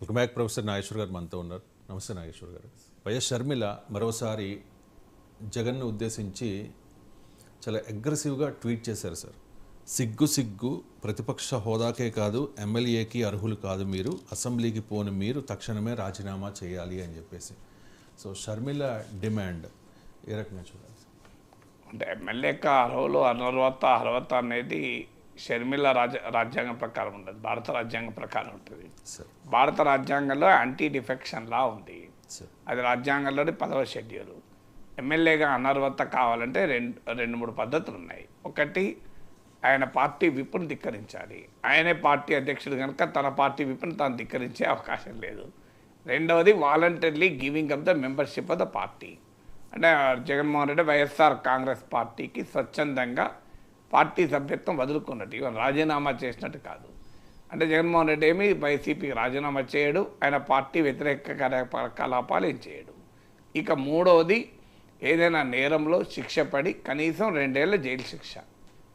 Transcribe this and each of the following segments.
Welcome back professor Nageshwar గారు మనతో ఉన్నారు. నమస్తే నాగేశ్వర్ గారు. వైఎస్ షర్మిల మరోసారి జగన్ను ఉద్దేశించి చాలా అగ్రెసివ్గా ట్వీట్ చేశారు సార్. సిగ్గు సిగ్గు ప్రతిపక్ష హోదాకే కాదు ఎమ్మెల్యేకి అర్హులు కాదు మీరు అసెంబ్లీకి పోని మీరు తక్షణమే రాజీనామా చేయాలి అని చెప్పేసి. సో షర్మిల డిమాండ్ ఏ రకంగా చూడాలి అంటే ఎమ్మెల్యే అర్హులు అనర్వత అర్హత అనేది షర్మిల రాజ రాజ్యాంగం ప్రకారం ఉండదు. భారత రాజ్యాంగం ప్రకారం ఉంటుంది. సార్ భారత రాజ్యాంగంలో యాంటీ డిఫెక్షన్ లా ఉంది. అది రాజ్యాంగంలోని పదవ షెడ్యూల్. ఎమ్మెల్యేగా అనర్వత కావాలంటే రెండు రెండు మూడు పద్ధతులు ఉన్నాయి. ఒకటి ఆయన పార్టీ విప్పును ధిక్కరించాలి. ఆయనే పార్టీ అధ్యక్షుడు కనుక తన పార్టీ విప్పును తాను ధిక్కరించే అవకాశం లేదు. రెండవది voluntarily giving up the membership of the party అంటే జగన్మోహన్ రెడ్డి వైఎస్ఆర్ కాంగ్రెస్ పార్టీకి స్వచ్ఛందంగా పార్టీ సభ్యత్వం వదులుకున్నట్టు. ఇవన్న రాజీనామా చేసినట్టు కాదు. అంటే జగన్మోహన్ రెడ్డి ఏమి? వైసీపీకి రాజీనామా చేయడు. ఆయన పార్టీ వ్యతిరేక కార్యకలాపాలు ఏం చేయడు. ఇక మూడవది ఏదైనా నేరంలో శిక్ష పడి కనీసం రెండేళ్ళ జైలు శిక్ష.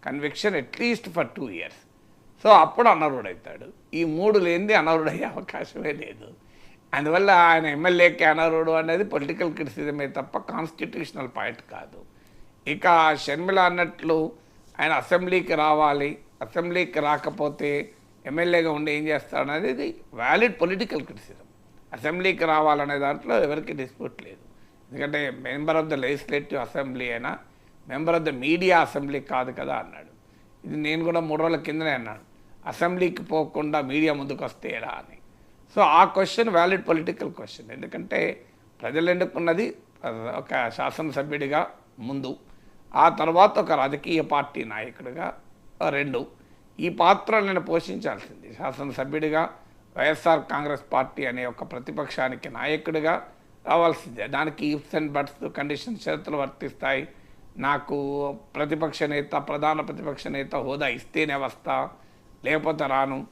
Conviction at least for two years so అప్పుడు అనర్హుడవుతాడు ఈ మూడు లేనిది అనర్హుడయ్యే అవకాశమే లేదు. అందువల్ల ఆయన ఎమ్మెల్యేకి అనర్హుడు అనేది పొలిటికల్ క్రిటిసిజమే తప్ప కాన్స్టిట్యూషనల్ పాయింట్ కాదు. ఇక షర్మిల అన్నట్లు ఆయన అసెంబ్లీకి రావాలి అసెంబ్లీకి రాకపోతే ఎమ్మెల్యేగా ఉండి ఏం చేస్తాడనేది వ్యాలిడ్ పొలిటికల్ క్రిటిసిజం. అసెంబ్లీకి రావాలనే దాంట్లో ఎవరికి డిస్ప్యూట్ లేదు. ఎందుకంటే member of the legislative assembly అయినా member of the media assembly కాదు కదా అన్నాడు. ఇది నేను కూడా మూడు రోజుల కిందనే అన్నాను అసెంబ్లీకి పోకుండా మీడియా ముందుకు వస్తే ఎలా అని. సో ఆ క్వశ్చన్ వ్యాలిడ్ పొలిటికల్ క్వశ్చన్. ఎందుకంటే ప్రజలు ఎన్నుకున్నది ఒక శాసనసభ్యుడిగా ముందు ఆ తర్వాత ఒక రాజకీయ పార్టీ నాయకుడిగా రెండు ఈ పాత్ర నేను పోషించాల్సింది. శాసనసభ్యుడిగా వైఎస్ఆర్ కాంగ్రెస్ పార్టీ అనే ఒక ప్రతిపక్షానికి నాయకుడిగా రావాల్సిందే. దానికి ఇఫ్స్ అండ్ బట్స్ కండిషన్ షరతులు వర్తిస్తాయి. నాకు ప్రతిపక్ష నేత ప్రధాన ప్రతిపక్ష నేత హోదా ఇస్తేనే వస్తా లేకపోతే రాను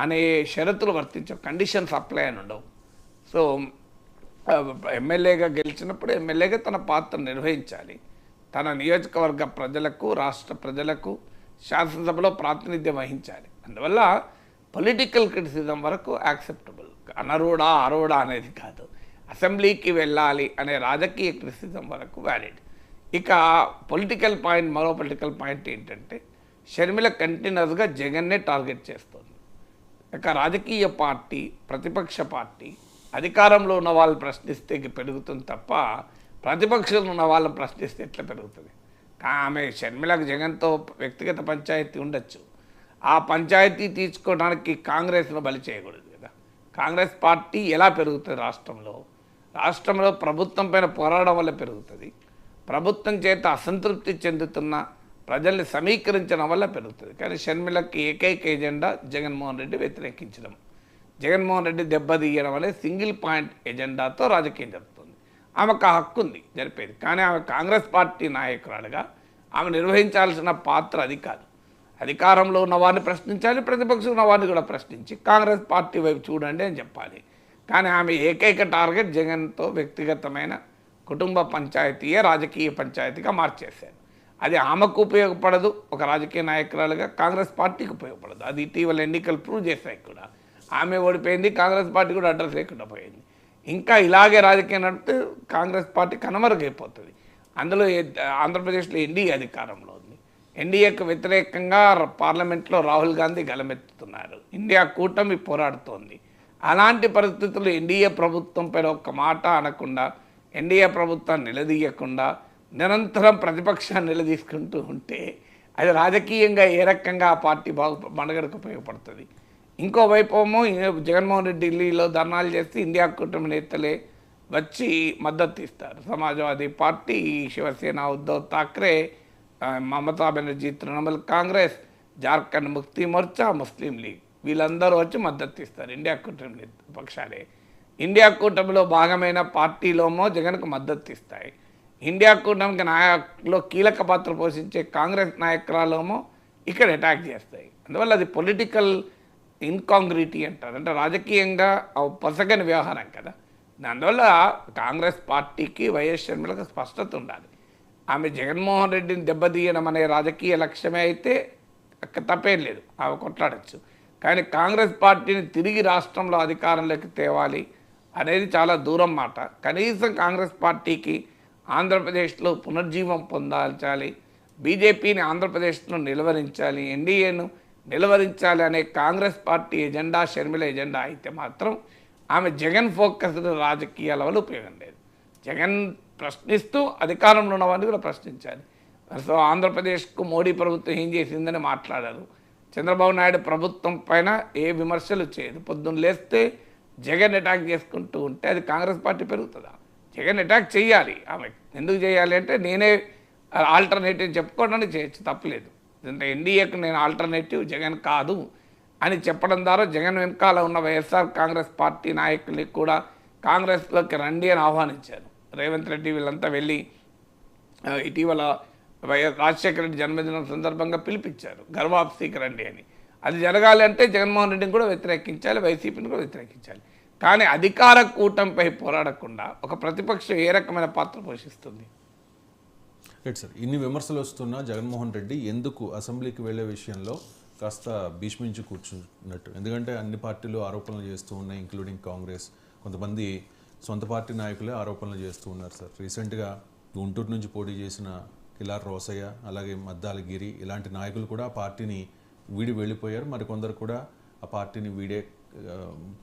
అనే షరతులు వర్తించవు కండిషన్స్ అప్లై అని ఉండవు. సో ఎమ్మెల్యేగా గెలిచినప్పుడు ఎమ్మెల్యేగా తన పాత్ర నిర్వహించాలి. తన నియోజకవర్గ ప్రజలకు రాష్ట్ర ప్రజలకు శాసనసభలో ప్రాతినిధ్యం వహించాలి. అందువల్ల పొలిటికల్ క్రిటిసిజం వరకు యాక్సెప్టబుల్. అనరుడా అరుడా అనేది కాదు. అసెంబ్లీకి వెళ్ళాలి అనే రాజకీయ క్రిటిసిజం వరకు వ్యాలిడ్. ఇక పొలిటికల్ పాయింట్ మరో పొలిటికల్ పాయింట్ ఏంటంటే షర్మిల కంటిన్యూస్గా జగన్నే టార్గెట్ చేస్తుంది. ఇక రాజకీయ పార్టీ ప్రతిపక్ష పార్టీ అధికారంలో ఉన్న వాళ్ళు ప్రశ్నిస్తే పెరుగుతుంది తప్ప ప్రతిపక్షంలో ఉన్న వాళ్ళని ప్రశ్నిస్తే ఎట్లా పెరుగుతుంది? ఆమె షర్మిలకు జగన్తో వ్యక్తిగత పంచాయతీ ఉండొచ్చు. ఆ పంచాయతీ తీసుకోవడానికి కాంగ్రెస్ను బలి చేయకూడదు కదా. కాంగ్రెస్ పార్టీ ఎలా పెరుగుతుంది రాష్ట్రంలో? రాష్ట్రంలో ప్రభుత్వం పైన పోరాడడం వల్ల పెరుగుతుంది. ప్రభుత్వం చేత అసంతృప్తి చెందుతున్న ప్రజల్ని సమీకరించడం వల్ల పెరుగుతుంది. కానీ షర్మిలకి ఏకైక ఎజెండా జగన్మోహన్ రెడ్డి వ్యతిరేకించడం. జగన్మోహన్ రెడ్డి దెబ్బతీయడం అనే సింగిల్ పాయింట్ ఎజెండాతో రాజకీయం జరుగుతుంది ఆమెకు ఆ హక్కు ఉంది జరిపేది. కానీ ఆమె కాంగ్రెస్ పార్టీ నాయకురాలుగా ఆమె నిర్వహించాల్సిన పాత్ర అది కాదు. అధికారంలో ఉన్నవారిని ప్రశ్నించాలి ప్రతిపక్షం ఉన్నవారిని కూడా ప్రశ్నించి కాంగ్రెస్ పార్టీ వైపు చూడండి అని చెప్పాలి. కానీ ఆమె ఏకైక టార్గెట్ జగన్తో వ్యక్తిగతమైన కుటుంబ పంచాయతీయే రాజకీయ పంచాయతీగా మార్చేశారు. అది ఆమెకు ఉపయోగపడదు ఒక రాజకీయ నాయకురాలుగా కాంగ్రెస్ పార్టీకి ఉపయోగపడదు. అది ఇటీవల ఎన్నికలు ప్రూవ్ చేశాయి కూడా. ఆమె ఓడిపోయింది కాంగ్రెస్ పార్టీ కూడా అడ్రస్ లేకుండా పోయింది. ఇంకా ఇలాగే రాజకీయం నడిపితే కాంగ్రెస్ పార్టీ కనుమరుగైపోతుంది. అందులో ఆంధ్రప్రదేశ్లో ఎన్డీఏ అధికారంలో ఉంది. ఎన్డీఏకు వ్యతిరేకంగా పార్లమెంట్లో రాహుల్ గాంధీ గలమెత్తుతున్నారు. ఇండియా కూటమి పోరాడుతోంది. అలాంటి పరిస్థితులు ఎన్డీఏ ప్రభుత్వం పైన ఒక్క మాట అనకుండా ఎన్డీఏ ప్రభుత్వాన్ని నిలదీయకుండా నిరంతరం ప్రతిపక్షాన్ని నిలదీసుకుంటూ ఉంటే అది రాజకీయంగా ఏ రకంగా ఆ పార్టీ బాగు మనుగడకు ఉపయోగపడుతుంది? ఇంకోవైపు ఏమో జగన్మోహన్ రెడ్డి ఢిల్లీలో ధర్నాలు చేస్తే ఇండియా కుటుంబ నేతలే వచ్చి మద్దతు ఇస్తారు. Samajwadi party Shiv Sena Uddhav Thackeray Mamata Banerjee Trinamool Congress Jharkhand Mukti Morcha Muslim league వీళ్ళందరూ వచ్చి మద్దతు ఇస్తారు ఇండియా కూటమి పక్షాలే. ఇండియా కూటమిలో భాగమైన పార్టీలోమో జగన్కు మద్దతు ఇస్తాయి. ఇండియా కూటమికి నాయకులో కీలక పాత్ర పోషించే కాంగ్రెస్ నాయకురాలోమో ఇక్కడ అటాక్ చేస్తాయి. అందువల్ల అది పొలిటికల్ ఇన్కాంగ్రిటీ అంటారు. అంటే రాజకీయంగా ఆ పొసగని వ్యవహారం కదా. దానివల్ల కాంగ్రెస్ పార్టీకి వైఎస్ షర్మిలకు స్పష్టత ఉండాలి. ఆమె జగన్మోహన్ రెడ్డిని దెబ్బతీయడం అనే రాజకీయ లక్ష్యమే అయితే అక్క తప్పేం లేదు. ఆమె కొట్లాడచ్చు. కానీ కాంగ్రెస్ పార్టీని తిరిగి రాష్ట్రంలో అధికారంలోకి తేవాలి అనేది చాలా దూరం మాట. కనీసం కాంగ్రెస్ పార్టీకి ఆంధ్రప్రదేశ్లో పునర్జీవం పొందాల్చాలి. బీజేపీని ఆంధ్రప్రదేశ్లో నిలువరించాలి. ఎన్డీఏను నిలువరించాలి అనే Congress party agenda Sharmila agenda అయితే మాత్రం ఆమె జగన్ ఫోకస్డ్ రాజకీయాల వల్ల ఉపయోగం లేదు. జగన్ ప్రశ్నిస్తూ అధికారంలో ఉన్నవాడిని కూడా ప్రశ్నించాలి. సో ఆంధ్రప్రదేశ్కు మోడీ ప్రభుత్వం ఏం చేసిందని మాట్లాడారు. చంద్రబాబు నాయుడు ప్రభుత్వం పైన ఏ విమర్శలు చేయదు పొద్దున్న లేస్తే జగన్ అటాక్ చేసుకుంటూ ఉంటే అది కాంగ్రెస్ పార్టీ పెరుగుతుందా? జగన్ అటాక్ చేయాలి. ఆమె ఎందుకు చేయాలి అంటే నేనే ఆల్టర్నేటివ్ చెప్పుకోవడానికి చేయొచ్చు. తప్పలేదు. ఎన్డీఏకి నేను ఆల్టర్నేటివ్ జగన్ కాదు అని చెప్పడం ద్వారా జగన్ వెనకాల ఉన్న వైఎస్ఆర్ కాంగ్రెస్ పార్టీ నాయకుల్ని కూడా కాంగ్రెస్లోకి రండి అని ఆహ్వానించారు. రేవంత్ రెడ్డి వీళ్ళంతా వెళ్ళి ఇటీవల వైఎస్ రాజశేఖర రెడ్డి జన్మదినం సందర్భంగా పిలిపించారు. గర్వాప్సీకి రండి అని. అది జరగాలి అంటే జగన్మోహన్ రెడ్డిని కూడా వ్యతిరేకించాలి వైసీపీని కూడా వ్యతిరేకించాలి. కానీ అధికార కూటమిపై పోరాడకుండా ఒక ప్రతిపక్షం ఏ రకమైన పాత్ర పోషిస్తుంది? రైట్ సార్ ఇన్ని విమర్శలు వస్తున్నా జగన్మోహన్ రెడ్డి ఎందుకు అసెంబ్లీకి వెళ్ళే విషయంలో కాస్త భీష్మించి కూర్చున్నట్టు? ఎందుకంటే అన్ని పార్టీలు ఆరోపణలు చేస్తూ ఉన్నాయి ఇంక్లూడింగ్ కాంగ్రెస్. కొంతమంది సొంత పార్టీ నాయకులే ఆరోపణలు చేస్తూ ఉన్నారు సార్. రీసెంట్గా గుంటూరు నుంచి పోటీ చేసిన కిలార్ రోసయ్య అలాగే మద్దాల గిరి ఇలాంటి నాయకులు కూడా ఆ పార్టీని వీడి వెళ్ళిపోయారు. మరికొందరు కూడా ఆ పార్టీని వీడే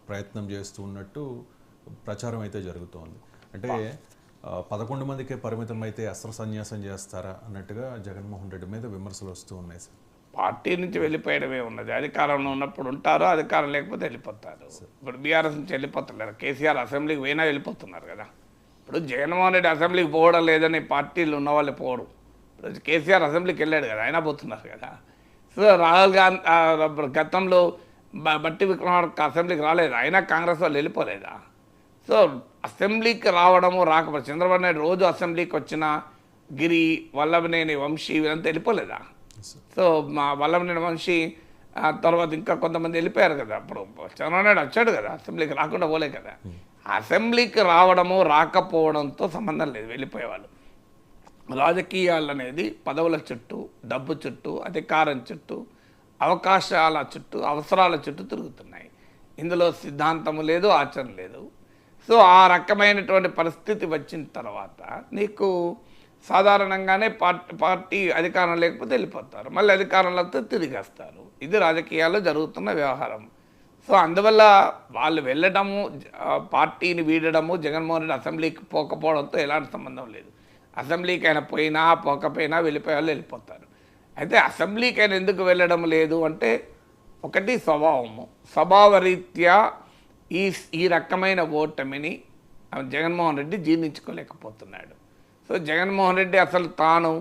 ప్రయత్నం చేస్తూ ఉన్నట్టు ప్రచారం అయితే జరుగుతోంది. అంటే పదకొండు మందికే పరిమితం అయితే అస్త్ర సన్యాసం చేస్తారా అన్నట్టుగా జగన్మోహన్ రెడ్డి మీద విమర్శలు వస్తూ ఉన్నాయి సార్. పార్టీ నుంచి వెళ్ళిపోయడమే ఉన్నది. అధికారంలో ఉన్నప్పుడు ఉంటారు అధికారం లేకపోతే వెళ్ళిపోతారు. ఇప్పుడు బీఆర్ఎస్ నుంచి వెళ్ళిపోతున్నారు కేసీఆర్ అసెంబ్లీకి పోయినా వెళ్ళిపోతున్నారు కదా. ఇప్పుడు జగన్మోహన్ రెడ్డి అసెంబ్లీకి పోవడం లేదని పార్టీలు ఉన్న వాళ్ళు పోవడం ఇప్పుడు కేసీఆర్ అసెంబ్లీకి వెళ్ళాడు కదా ఆయన పోతున్నారు కదా. సో రాహుల్ గాంధీ గతంలో బట్టి విక్రమార్క అసెంబ్లీకి రాలేదు. అయినా కాంగ్రెస్ వాళ్ళు వెళ్ళిపోలేదా? సో అసెంబ్లీకి రావడము రాకపోతే చంద్రబాబు నాయుడు రోజు అసెంబ్లీకి వచ్చిన గిరి వల్లభనేని వంశీ వీళ్ళంతా వెళ్ళిపోలేదా? సో మా వల్లభనేని వంశీ ఆ తర్వాత ఇంకా కొంతమంది వెళ్ళిపోయారు కదా. అప్పుడు చంద్రబాబు నాయుడు వచ్చాడు కదా అసెంబ్లీకి రాకుండా పోలే కదా. అసెంబ్లీకి రావడము రాకపోవడంతో సంబంధం లేదు వెళ్ళిపోయేవాళ్ళు. రాజకీయాలు అనేది పదవుల చుట్టూ డబ్బు చుట్టూ అధికారం చుట్టూ అవకాశాల చుట్టూ అవసరాల చుట్టూ తిరుగుతున్నాయి. ఇందులో సిద్ధాంతము లేదు ఆచరణ లేదు. సో ఆ రకమైనటువంటి పరిస్థితి వచ్చిన తర్వాత నీకు సాధారణంగానే పార్టీ పార్టీ అధికారం లేకపోతే వెళ్ళిపోతారు. మళ్ళీ అధికారంలో తిరిగి వస్తారు ఇది రాజకీయాల్లో జరుగుతున్న వ్యవహారం. సో అందువల్ల వాళ్ళు వెళ్ళడము పార్టీని వీడడము జగన్మోహన్ రెడ్డి అసెంబ్లీకి పోకపోవడంతో ఎలాంటి సంబంధం లేదు. అసెంబ్లీకి అయినా పోయినా పోకపోయినా వెళ్ళిపోయే వాళ్ళు వెళ్ళిపోతారు. అయితే అసెంబ్లీకి అయినా ఎందుకు వెళ్ళడం లేదు అంటే ఒకటి స్వభావము. స్వభావరీత్యా ఈ ఈ రకమైన ఓటమిని జగన్మోహన్ రెడ్డి జీర్ణించుకోలేకపోతున్నాడు. సో జగన్మోహన్ రెడ్డి అసలు తాను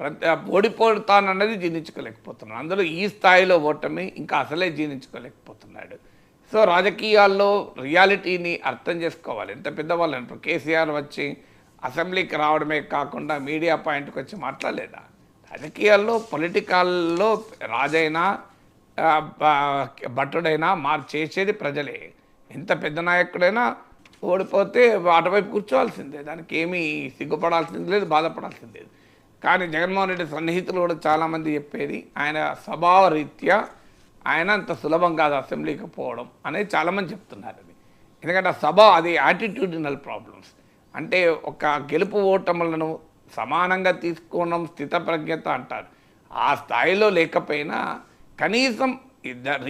ప్రతి ఓడిపోతానన్నది జీర్ణించుకోలేకపోతున్నాడు. అందులో ఈ స్థాయిలో ఓటమి ఇంకా అసలే జీర్ణించుకోలేకపోతున్నాడు. సో రాజకీయాల్లో రియాలిటీని అర్థం చేసుకోవాలి. ఎంత పెద్దవాళ్ళు అంటారు కేసీఆర్ వచ్చి అసెంబ్లీకి రావడమే కాకుండా మీడియా పాయింట్కి వచ్చి మాట్లాడలేదా? రాజకీయాల్లో పొలిటికల్లో రాజైనా భటుడైనా భట్టుడైనా మార్ చేసేది ప్రజలే. ఎంత పెద్ద నాయకుడైనా ఓడిపోతే అటువైపు కూర్చోవాల్సిందే. దానికి ఏమీ సిగ్గుపడాల్సింది లేదు బాధపడాల్సింది. లేదు కానీ జగన్మోహన్ రెడ్డి సన్నిహితులు కూడా చాలామంది చెప్పేది ఆయన సభారీత్యా ఆయన అంత సులభం కాదు అసెంబ్లీకి పోవడం అనేది చాలామంది చెప్తున్నారు అది. ఎందుకంటే సభ అది యాటిట్యూడినల్ ప్రాబ్లమ్స్ అంటే ఒక గెలుపు ఓటములను సమానంగా తీసుకోవడం స్థితప్రజ్ఞత అంటారు. ఆ స్థాయిలో లేకపోయినా కనీసం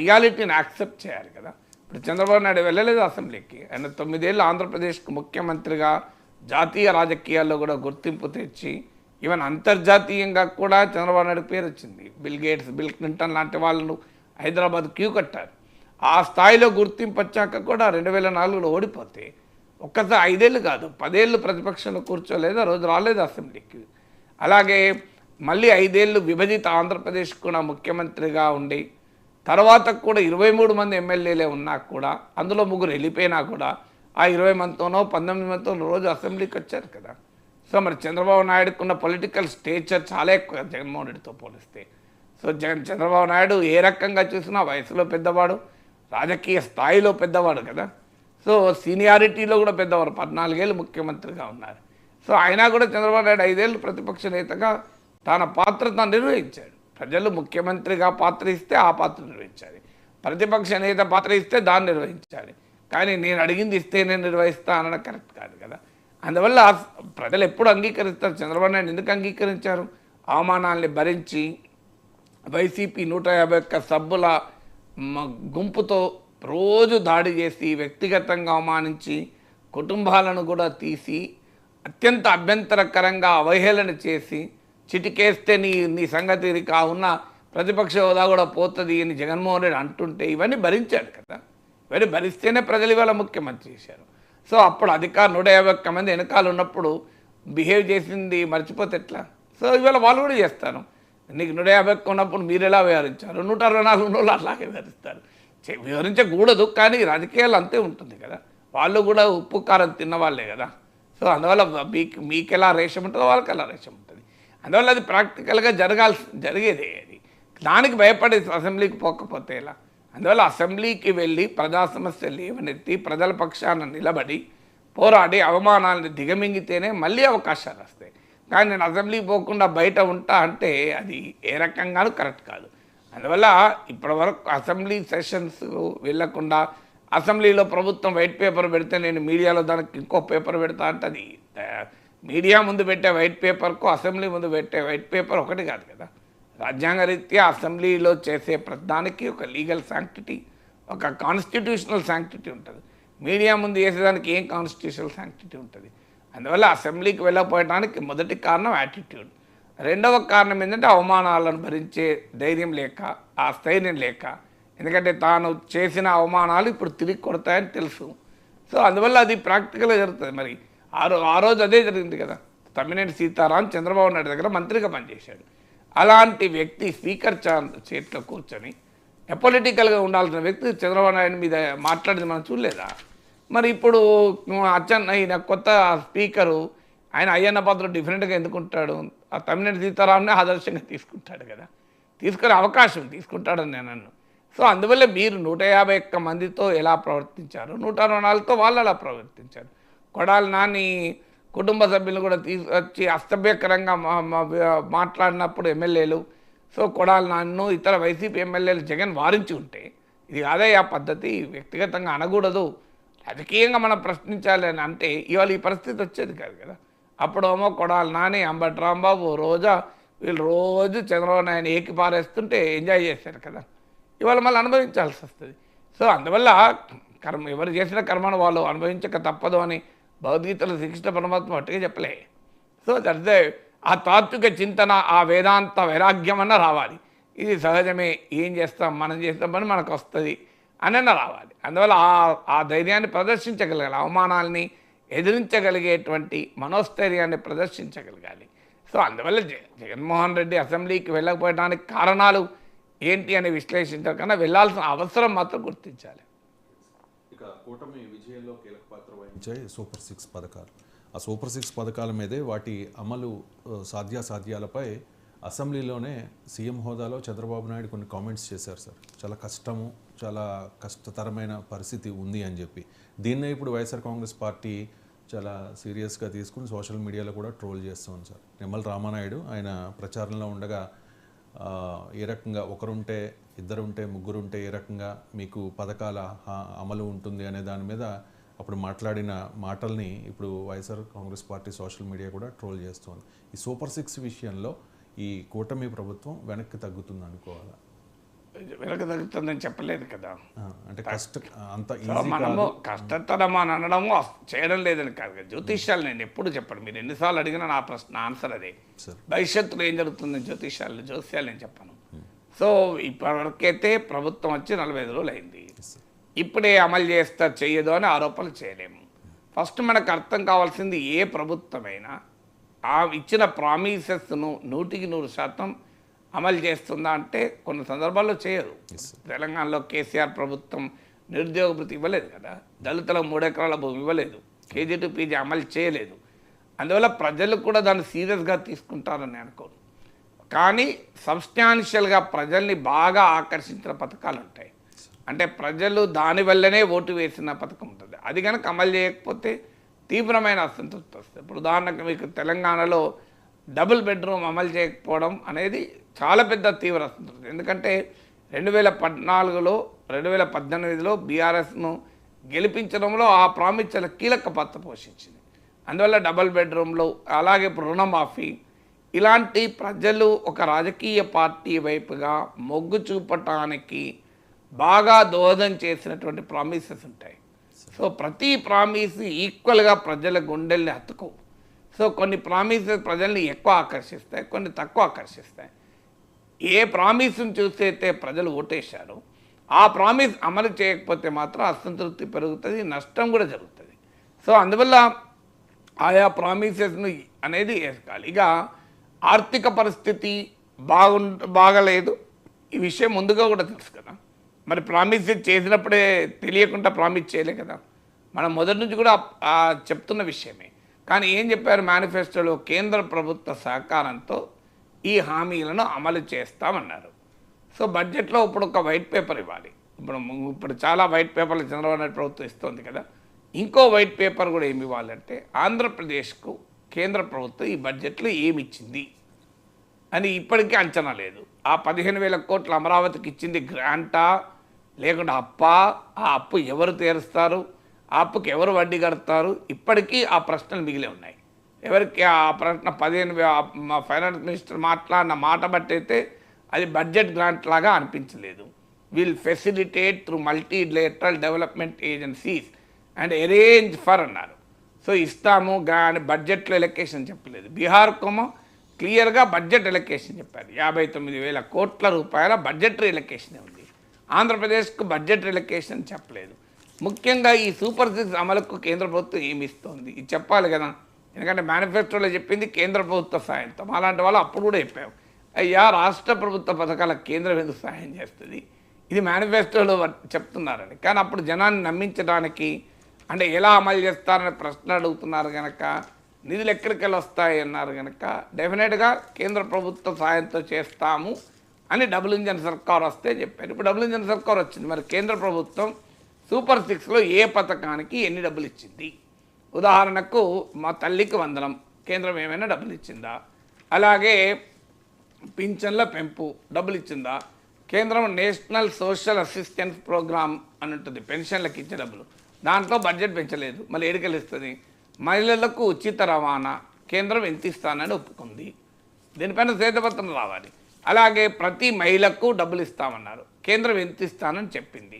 రియాలిటీని యాక్సెప్ట్ చేయాలి కదా. ఇప్పుడు చంద్రబాబు నాయుడు వెళ్ళలేదు అసెంబ్లీకి. ఆయన తొమ్మిదేళ్ళు ఆంధ్రప్రదేశ్కు ముఖ్యమంత్రిగా జాతీయ రాజకీయాల్లో కూడా గుర్తింపు తెచ్చి ఈవెన్ అంతర్జాతీయంగా కూడా చంద్రబాబు నాయుడు పేరు వచ్చింది. బిల్ గేట్స్ బిల్ క్లింటన్ లాంటి వాళ్ళను హైదరాబాద్ క్యూ కట్టారు. ఆ స్థాయిలో గుర్తింపు వచ్చాక కూడా రెండు వేల నాలుగులో ఓడిపోతే ఒక్కసారి ఐదేళ్ళు కాదు పదేళ్ళు ప్రతిపక్షంలో కూర్చోలేదు ఆ రోజు రాలేదు అసెంబ్లీకి. అలాగే మళ్ళీ ఐదేళ్ళు విభజిత ఆంధ్రప్రదేశ్ కూడా ముఖ్యమంత్రిగా ఉండి తర్వాత కూడా ఇరవై మూడు మంది ఎమ్మెల్యేలే ఉన్నా కూడా అందులో ముగ్గురు వెళ్ళిపోయినా కూడా ఆ ఇరవై మందితోనో పంతొమ్మిది మందితో రోజు అసెంబ్లీకి వచ్చారు కదా. సో మరి చంద్రబాబు నాయుడుకు ఉన్న పొలిటికల్ స్టేచర్ చాలా ఎక్కువ జగన్మోహన్ రెడ్డితో పోలిస్తే. సో జగన్ చంద్రబాబు నాయుడు ఏ రకంగా చూసినా వయసులో పెద్దవాడు రాజకీయ స్థాయిలో పెద్దవాడు కదా. సో సీనియారిటీలో కూడా పెద్దవారు పద్నాలుగేళ్ళు ముఖ్యమంత్రిగా ఉన్నారు. సో అయినా కూడా చంద్రబాబు నాయుడు ఐదేళ్ళు ప్రతిపక్ష నేతగా తన పాత్ర తాను నిర్వహించాడు. ప్రజలు ముఖ్యమంత్రిగా పాత్ర ఇస్తే ఆ పాత్ర నిర్వహించాలి. ప్రతిపక్ష నేత పాత్ర ఇస్తే దాన్ని నిర్వహించాలి. కానీ నేను అడిగింది ఇస్తే నేను నిర్వహిస్తా అనడం కరెక్ట్ కాదు కదా. అందువల్ల ప్రజలు ఎప్పుడు అంగీకరిస్తారు? చంద్రబాబు నాయుడు ఎందుకు అంగీకరించారు? అవమానాల్ని భరించి వైసీపీ నూట యాభై ఒక్క సభ్యుల గుంపుతో రోజు దాడి చేసి వ్యక్తిగతంగా అవమానించి కుటుంబాలను కూడా తీసి అత్యంత అభ్యంతరకరంగా అవహేళన చేసి చిటికేస్తే నీ నీ సంగతి కావున్న ప్రతిపక్ష హోదా కూడా పోతుంది అని జగన్మోహన్ రెడ్డి అంటుంటే ఇవన్నీ భరించాడు కదా. ఇవన్నీ భరిస్తేనే ప్రజలు ఇవాళ ముఖ్యమంత్రి చేశారు. సో అప్పుడు అధికారు నూట యాభై ఒక్క మంది వెనకాల ఉన్నప్పుడు బిహేవ్ చేసింది మర్చిపోతే ఎట్లా? సో ఇవాళ వాళ్ళు కూడా చేస్తారు. నీకు నూట యాభై ఒక్క ఉన్నప్పుడు మీరు ఎలా వ్యవహరించారు? నూట అరవై నాలుగు ఉన్న వాళ్ళు అలాగే వ్యవహరిస్తారు వివరించకూడదు కానీ రాజకీయాలు అంతే ఉంటుంది కదా. వాళ్ళు కూడా ఉప్పు కారం తిన్న వాళ్ళే కదా. సో అందువల్ల మీకు మీకు ఎలా రేషం ఉంటుందో వాళ్ళకి ఎలా రేషం ఉంటుంది. అందువల్ల అది ప్రాక్టికల్గా జరగాల్సి జరిగేదే అది. దానికి భయపడే అసెంబ్లీకి పోకపోతే ఇలా అందువల్ల అసెంబ్లీకి వెళ్ళి ప్రజా సమస్యలు లేవనెత్తి ప్రజల పక్షాన నిలబడి పోరాడి అవమానాలను దిగమింగితేనే మళ్ళీ అవకాశాలు వస్తాయి. కానీ నేను అసెంబ్లీకి పోకుండా బయట ఉంటా అంటే అది ఏ రకంగానూ కరెక్ట్ కాదు. అందువల్ల ఇప్పటివరకు అసెంబ్లీ సెషన్స్ వెళ్ళకుండా అసెంబ్లీలో ప్రభుత్వం వైట్ పేపర్ పెడితే నేను మీడియాలో దానికి ఇంకో పేపర్ పెడతా అంటే అది మీడియా ముందు పెట్టే వైట్ పేపర్కు అసెంబ్లీ ముందు పెట్టే వైట్ పేపర్ ఒకటి కాదు కదా. రాజ్యాంగ రీత్యా అసెంబ్లీలో చేసే ప్రతిదానికి ఒక లీగల్ శాంక్టిటీ ఒక కాన్స్టిట్యూషనల్ శాంక్టిటీ ఉంటుంది. మీడియా ముందు చేసేదానికి ఏం కాన్స్టిట్యూషనల్ శాంక్టిటీ ఉంటుంది? అందువల్ల అసెంబ్లీకి వెళ్ళకపోవడానికి మొదటి కారణం యాటిట్యూడ్. రెండవ కారణం ఏంటంటే అవమానాలను భరించే ధైర్యం లేక ఆ స్థైర్యం లేక. ఎందుకంటే తాను చేసిన అవమానాలు ఇప్పుడు తిరిగి కొడతాయని తెలుసు. సో అందువల్ల అది ప్రాక్టికల్గా జరుగుతుంది. మరి ఆ రో ఆ రోజు అదే జరిగింది కదా. తమ్మినేని సీతారాం చంద్రబాబు నాయుడు దగ్గర మంత్రిగా పనిచేశాడు. అలాంటి వ్యక్తి స్పీకర్ చా చేతిలో కూర్చొని పొలిటికల్గా ఉండాల్సిన వ్యక్తి చంద్రబాబు నాయుడు మీద మాట్లాడింది మనం చూడలేదా? మరి ఇప్పుడు అచ్చన్ ఈయన కొత్త స్పీకరు ఆయన అయ్యన్న పాత్ర డిఫరెంట్గా ఎందుకుంటాడు? ఆ తమ్మినేని సీతారాంనే ఆదర్శంగా తీసుకుంటాడు కదా. తీసుకునే అవకాశం తీసుకుంటాడని నేను అన్ను. సో అందువల్ల మీరు నూట యాభై ఒక్క మందితో ఎలా ప్రవర్తించారు? నూట అరవై నాలుగుతో వాళ్ళు అలా ప్రవర్తించారు. కొడాలి నాని కుటుంబ సభ్యులు కూడా తీసుకొచ్చి అస్తభ్యకరంగా మాట్లాడినప్పుడు ఎమ్మెల్యేలు. సో కొడాలి నాన్ను ఇతర వైసీపీ ఎమ్మెల్యేలు జగన్ వారించి ఉంటే ఇది అదే ఆ పద్ధతి. వ్యక్తిగతంగా అనకూడదు. రాజకీయంగా మనం ప్రశ్నించాలి అని అంటే ఇవాళ ఈ పరిస్థితి వచ్చేది కాదు కదా. అప్పుడు ఏమో కొడాలి నాని అంబటి రాంబాబు రోజా వీళ్ళు రోజు చంద్రబాబు నాయుడు ఏకి పారేస్తుంటే ఎంజాయ్ చేశారు కదా. ఇవాళ మళ్ళీ అనుభవించాల్సి వస్తుంది. సో అందువల్ల కర్మ ఎవరు చేసిన కర్మను వాళ్ళు అనుభవించక తప్పదు అని భగవద్గీతలో శ్రీకృష్ణ పరమాత్మ అట్టుగా చెప్పలే. సో అదే ఆ తాత్విక చింతన ఆ వేదాంత వైరాగ్యం అన్న రావాలి. ఇది సహజమే ఏం చేస్తాం మనం చేస్తాం పని మనకు వస్తుంది అనన్న రావాలి. అందువల్ల ఆ ఆ ధైర్యాన్ని ప్రదర్శించగలగాలి అవమానాల్ని ఎదిరించగలిగేటువంటి మనోస్థైర్యాన్ని ప్రదర్శించగలగాలి. సో అందువల్ల జగన్మోహన్ రెడ్డి అసెంబ్లీకి వెళ్ళకపోవడానికి కారణాలు ఏంటి అని విశ్లేషించారు కన్నా వెళ్ళాల్సిన అవసరం మాత్రం గుర్తించాలి. కూటమి విజయంలో కీలక పాత్ర వహించే సూపర్ సిక్స్ పథకాలు. ఆ సూపర్ సిక్స్ పథకాల మీదే వాటి అమలు సాధ్యాసాధ్యాలపై అసెంబ్లీలోనే సీఎం హోదాలో చంద్రబాబు నాయుడు కొన్ని కామెంట్స్ చేశారు సార్. చాలా కష్టము చాలా కష్టతరమైన పరిస్థితి ఉంది అని చెప్పి. దీన్నే ఇప్పుడు వైఎస్ఆర్ కాంగ్రెస్ పార్టీ చాలా సీరియస్గా తీసుకుని సోషల్ మీడియాలో కూడా ట్రోల్ చేస్తుంది సార్. నిమ్మల రామానాయుడు ఆయన ప్రచారంలో ఉండగా ఏ రకంగా ఒకరుంటే ఇద్దరుంటే ముగ్గురుంటే ఏ రకంగా మీకు పథకాల అమలు ఉంటుంది అనే దాని మీద అప్పుడు మాట్లాడిన మాటల్ని ఇప్పుడు YSR Congress party social media కూడా ట్రోల్ చేస్తోంది. ఈ సూపర్ సిక్స్ విషయంలో ఈ కూటమి ప్రభుత్వం వెనక్కి తగ్గుతుంది అనుకోవాలా వెనక తగ్గుతుందని చెప్పలేదు కదా. అంటే కష్ట అంత మనము కష్టతరం అని అనడము చేయడం లేదని కాదు జ్యోతిష్యాలు నేను ఎప్పుడు చెప్పను. మీరు ఎన్నిసార్లు అడిగినా నా ప్రశ్న ఆన్సర్ అదే. భవిష్యత్తులో ఏం జరుగుతుంది జ్యోతిష్యాలు జ్యోతిష్యాలు నేను చెప్పను. సో ఇప్పటివరకైతే ప్రభుత్వం వచ్చి నలభై ఐదు రోజులు అయింది. ఇప్పుడే అమలు చేస్తా చెయ్యదు అని ఆరోపణలు చేయలేము. ఫస్ట్ మనకు అర్థం కావాల్సింది ఏ ప్రభుత్వమైనా ఆ ఇచ్చిన ప్రామిసెస్ను నూటికి నూరు శాతం అమలు చేస్తుందా అంటే కొన్ని సందర్భాల్లో చేయదు తెలంగాణలో కేసీఆర్ ప్రభుత్వం నిరుద్యోగ భృతి ఇవ్వలేదు కదా. దళితులకు మూడు ఎకరాల భూమి ఇవ్వలేదు. కేజీ టు పీజీ అమలు చేయలేదు. అందువల్ల ప్రజలు కూడా దాన్ని సీరియస్గా తీసుకుంటారని అనుకోను. కానీ సబ్స్టాన్షియల్గా ప్రజల్ని బాగా ఆకర్షించిన పథకాలు ఉంటాయి. అంటే ప్రజలు దానివల్లనే ఓటు వేసిన పథకం ఉంటుంది. అది కనుక అమలు చేయకపోతే తీవ్రమైన అసంతృప్తి వస్తుంది. ఇప్పుడు ఉదాహరణకు మీకు తెలంగాణలో డబుల్ బెడ్రూమ్ అమలు చేయకపోవడం అనేది చాలా పెద్ద తీవ్రత ఉంటుంది. ఎందుకంటే రెండు వేల పద్నాలుగులో రెండు వేల పద్దెనిమిదిలో బీఆర్ఎస్ను గెలిపించడంలో ఆ ప్రాముఖ్యత కీలక పాత్ర పోషించింది. అందువల్ల డబల్ బెడ్రూమ్లు అలాగే రుణమాఫీ ఇలాంటి ప్రజలు ఒక రాజకీయ పార్టీ వైపుగా మొగ్గు చూపటానికి బాగా దోహదం చేసినటువంటి ప్రామిసెస్ ఉంటాయి. సో ప్రతి ప్రామిస్ ఈక్వల్గా ప్రజల గుండెల్ని హత్తుకోవు. సో కొన్ని ప్రామిసెస్ ప్రజల్ని ఎక్కువ ఆకర్షిస్తాయి కొన్ని తక్కువ ఆకర్షిస్తాయి. ఏ ప్రామిస్ని చూస్తే అయితే ప్రజలు ఓటేశారో ఆ ప్రామిస్ అమలు చేయకపోతే మాత్రం అసంతృప్తి పెరుగుతుంది నష్టం కూడా జరుగుతుంది. సో అందువల్ల ఆయా ప్రామిసెస్ను అనేది వేసుకోవాలి. ఇక ఆర్థిక పరిస్థితి బాగు బాగలేదు. ఈ విషయం ముందుగా కూడా తెలుసు కదా. మరి ప్రామిస్ చేసినప్పుడే తెలియకుండా ప్రామిస్ చేయలే కదా. మనం మొదటి నుంచి కూడా చెప్తున్న విషయమే. కానీ ఏం చెప్పారు మేనిఫెస్టోలో? కేంద్ర ప్రభుత్వ సహకారంతో ఈ హామీలను అమలు చేస్తామన్నారు. సో బడ్జెట్లో ఇప్పుడు ఒక వైట్ పేపర్ ఇవ్వాలి. ఇప్పుడు ఇప్పుడు చాలా వైట్ పేపర్లు చంద్రబాబు నాయుడు ప్రభుత్వం ఇస్తుంది కదా. ఇంకో వైట్ పేపర్ కూడా ఏమి ఇవ్వాలంటే ఆంధ్రప్రదేశ్కు కేంద్ర ప్రభుత్వం ఈ బడ్జెట్లో ఏమి ఇచ్చింది అని ఇప్పటికీ అంచనా లేదు. ఆ పదిహేను వేల కోట్లు అమరావతికి ఇచ్చింది గ్రాంటా లేకుంటే అప్పా ఆ అప్పు ఎవరు తీరుస్తారు? ఆ అప్పుకి ఎవరు వడ్డీ కడతారు? ఇప్పటికీ ఆ ప్రశ్నలు మిగిలి ఉన్నాయి. ఎవరికి ఆ ప్రశ్న పదిహేను ఫైనాన్స్ మినిస్టర్ మాట్లాడిన మాట బట్టయితే అది బడ్జెట్ గ్రాంట్ లాగా అనిపించలేదు. Will facilitate through multilateral development agencies and arrange for అన్నారు. సో ఇస్తాము కానీ బడ్జెట్లో ఎలకేషన్ చెప్పలేదు. బీహార్కేమో క్లియర్గా బడ్జెట్ ఎలకేషన్ చెప్పారు. యాభై తొమ్మిది వేల కోట్ల రూపాయల బడ్జెటరీ ఎలకేషన్ ఉంది. ఆంధ్రప్రదేశ్కు బడ్జెట్ ఎలకేషన్ చెప్పలేదు. ముఖ్యంగా ఈ సూపర్ సిక్స్ అమలుకు కేంద్ర ప్రభుత్వం ఏమి ఇస్తోంది? ఇది చెప్పాలి కదా. ఎందుకంటే మేనిఫెస్టోలో చెప్పింది కేంద్ర ప్రభుత్వ సాయంతో అలాంటి వాళ్ళు అప్పుడు కూడా చెప్పాం అయ్యా రాష్ట్ర ప్రభుత్వ పథకాలకు కేంద్రం ఎందుకు సహాయం చేస్తుంది? ఇది మేనిఫెస్టోలో చెప్తున్నారని. కానీ అప్పుడు జనాన్ని నమ్మించడానికి అంటే ఎలా అమలు చేస్తారనే ప్రశ్న అడుగుతున్నారు కనుక నిధులు ఎక్కడికి వెళ్ళి వస్తాయి అన్నారు కనుక డెఫినెట్గా కేంద్ర ప్రభుత్వ సాయంతో చేస్తాము అని డబుల్ ఇంజన్ సర్కార్ వస్తే చెప్పారు. ఇప్పుడు డబుల్ ఇంజన్ సర్కార్ వచ్చింది. మరి కేంద్ర ప్రభుత్వం సూపర్ సిక్స్లో ఏ పథకానికి ఎన్ని డబ్బులు ఇచ్చింది? ఉదాహరణకు మా తల్లికి వందనం కేంద్రం ఏమైనా డబ్బులు ఇచ్చిందా అలాగే పింఛన్ల పెంపు డబ్బులు ఇచ్చిందా కేంద్రం నేషనల్ సోషల్ అసిస్టెన్స్ ప్రోగ్రామ్ అని ఉంటుంది పెన్షన్లకు ఇచ్చే డబ్బులు. దాంట్లో బడ్జెట్ పెంచలేదు మళ్ళీ ఏడుకెళ్ళి ఇస్తుంది మహిళలకు ఉచిత రవాణా కేంద్రం ఎంత ఇస్తానని ఒప్పుకుంది. దీనిపైన శ్వేతపత్రం రావాలి. అలాగే ప్రతి మహిళకు డబ్బులు ఇస్తామన్నారు కేంద్రం ఎంత ఇస్తానని చెప్పింది.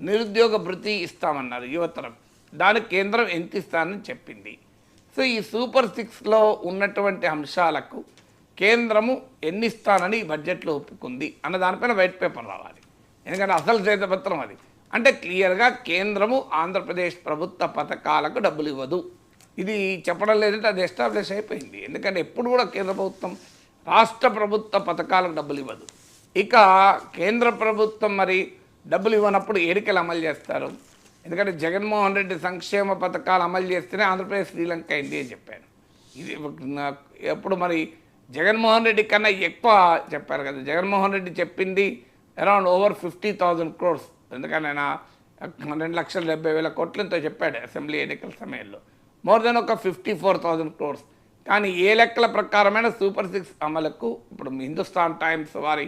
నిరుద్యోగ భృతి ఇస్తామన్నారు యువతరం. దానికి కేంద్రం ఎంత ఇస్తానని చెప్పింది. సో ఈ సూపర్ సిక్స్లో ఉన్నటువంటి అంశాలకు కేంద్రము ఎన్ని ఇస్తానని ఈ బడ్జెట్లో ఒప్పుకుంది అన్న దానిపైన వైట్ పేపర్ రావాలి. ఎందుకంటే అసలు శ్వేతపత్రం అది. అంటే క్లియర్గా కేంద్రము ఆంధ్రప్రదేశ్ ప్రభుత్వ పథకాలకు డబ్బులు ఇవ్వదు. ఇది చెప్పడం లేదంటే అది ఎస్టాబ్లిష్ అయిపోయింది. ఎందుకంటే ఎప్పుడు కూడా కేంద్ర ప్రభుత్వం రాష్ట్ర ప్రభుత్వ పథకాలకు డబ్బులు ఇవ్వదు. ఇక కేంద్ర ప్రభుత్వం మరి డబ్బులు ఇవ్వనప్పుడు ఏడికలు అమలు చేస్తారు? ఎందుకంటే జగన్మోహన్ రెడ్డి సంక్షేమ పథకాలు అమలు చేస్తేనే ఆంధ్రప్రదేశ్ శ్రీలంక అయింది అని చెప్పాను ఇది ఎప్పుడు మరి జగన్మోహన్ రెడ్డి కన్నా ఎక్కువ చెప్పారు కదా. జగన్మోహన్ రెడ్డి చెప్పింది around over fifty thousand crores. ఎందుకంటే ఆయన రెండు లక్షల డెబ్బై వేల కోట్లతో చెప్పాడు అసెంబ్లీ ఎన్నికల సమయంలో. మోర్ దెన్ ఒక ఫిఫ్టీ ఫోర్ థౌజండ్ క్రోర్స్. కానీ ఏ లెక్కల ప్రకారమైన సూపర్ సిక్స్ అమలుకు ఇప్పుడు హిందుస్థాన్ టైమ్స్ వారి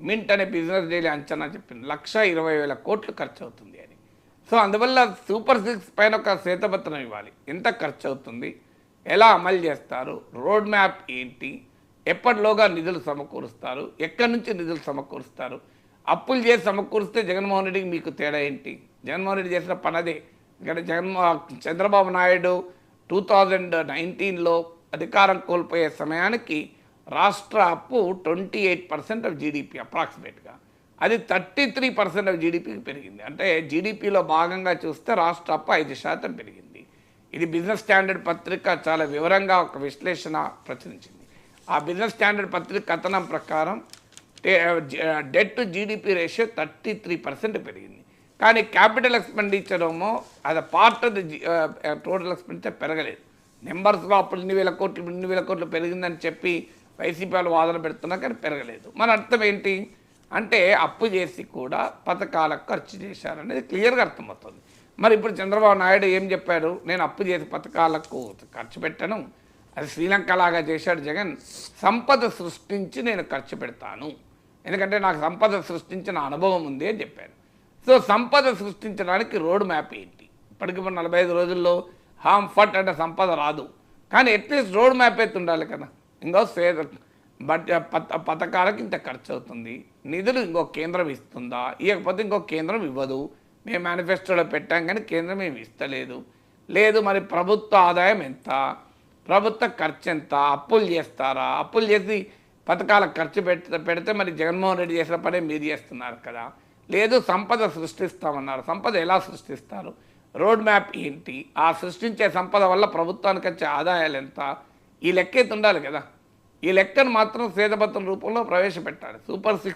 మింట్ అనే బిజినెస్ డైలీ అంచనా చెప్పింది. లక్ష ఇరవై వేల కోట్లు ఖర్చు అవుతుంది సో అందువల్ల సూపర్ సిక్స్ పైన ఒక శ్వేతపత్రం ఇవ్వాలి. ఎంత ఖర్చు అవుతుంది ఎలా అమలు చేస్తారు? రోడ్ మ్యాప్ ఏంటి? ఎప్పటిలోగా నిధులు సమకూరుస్తారు? ఎక్కడి నుంచి నిధులు సమకూరుస్తారు? అప్పులు చేసి సమకూరిస్తే జగన్మోహన్ రెడ్డికి మీకు తేడా ఏంటి? జగన్మోహన్ రెడ్డి చేసిన పని అదే. ఇక్కడ జగన్మో చంద్రబాబు నాయుడు టూ థౌజండ్ నైన్టీన్లో అధికారం కోల్పోయే సమయానికి రాష్ట్ర అప్పు twenty eight percent of GDP అప్రాక్సిమేట్గా. అది థర్టీ త్రీ పర్సెంట్ ఆఫ్ జీడిపికి పెరిగింది. అంటే జీడిపిలో భాగంగా చూస్తే రాష్ట్ర అప్పు ఐదు శాతం పెరిగింది. ఇది బిజినెస్ స్టాండర్డ్ పత్రిక చాలా వివరంగా ఒక విశ్లేషణ ప్రచురించింది. ఆ బిజినెస్ స్టాండర్డ్ పత్రిక కథనం ప్రకారం debt to GDP ratio thirty three percent పెరిగింది. కానీ క్యాపిటల్ ఎక్స్పెండిచర్ ఏమో అది part of the total expenditure పెరగలేదు. నెంబర్స్లో అప్పుడు ఇన్ని వేల కోట్లు ఇన్ని వేల కోట్లు పెరిగిందని చెప్పి వైసీపీ వాళ్ళు వాదన పెడుతున్నా కానీ పెరగలేదు. మన అర్థం ఏంటి? అంటే అప్పు చేసి కూడా పథకాలకు ఖర్చు చేశారనేది క్లియర్గా అర్థమవుతుంది. మరి ఇప్పుడు చంద్రబాబు నాయుడు ఏం చెప్పాడు? నేను అప్పు చేసి పథకాలకు ఖర్చు పెట్టను. అది శ్రీలంక లాగా చేశాడు జగన్. సంపద సృష్టించి నేను ఖర్చు పెడతాను. ఎందుకంటే నాకు సంపద సృష్టించిన అనుభవం ఉంది అని చెప్పాను సో సంపద సృష్టించడానికి రోడ్ మ్యాప్ ఏంటి? ఇప్పటికి మన నలభై ఐదు రోజుల్లో హామ్ ఫట్ అంటే సంపద రాదు. కానీ అట్లీస్ట్ రోడ్ మ్యాప్ అయితే ఉండాలి కదా. ఇంకో బట్ పథకాలకు ఇంత ఖర్చు అవుతుంది నిధులు ఇంకో కేంద్రం ఇస్తుందా? ఇవ్వకపోతే ఇంకో కేంద్రం ఇవ్వదు. మేము మేనిఫెస్టోలో పెట్టాం కానీ కేంద్రం ఏమి ఇస్తలేదు. లేదు మరి ప్రభుత్వ ఆదాయం ఎంత? ప్రభుత్వ ఖర్చు ఎంత? అప్పులు చేస్తారా? అప్పులు చేసి పథకాల ఖర్చు పెడితే పెడితే మరి జగన్మోహన్ రెడ్డి చేసిన పనే మీరు చేస్తున్నారు కదా. లేదు సంపద సృష్టిస్తామన్నారు. సంపద ఎలా సృష్టిస్తారు? రోడ్ మ్యాప్ ఏంటి? ఆ సృష్టించే సంపద వల్ల ప్రభుత్వానికి వచ్చే ఆదాయాలు ఎంత? ఈ లెక్క అయితే ఉండాలి కదా. ఈ లెక్కను మాత్రం శ్వేతపత్రం రూపంలో ప్రవేశపెట్టాలి. Super six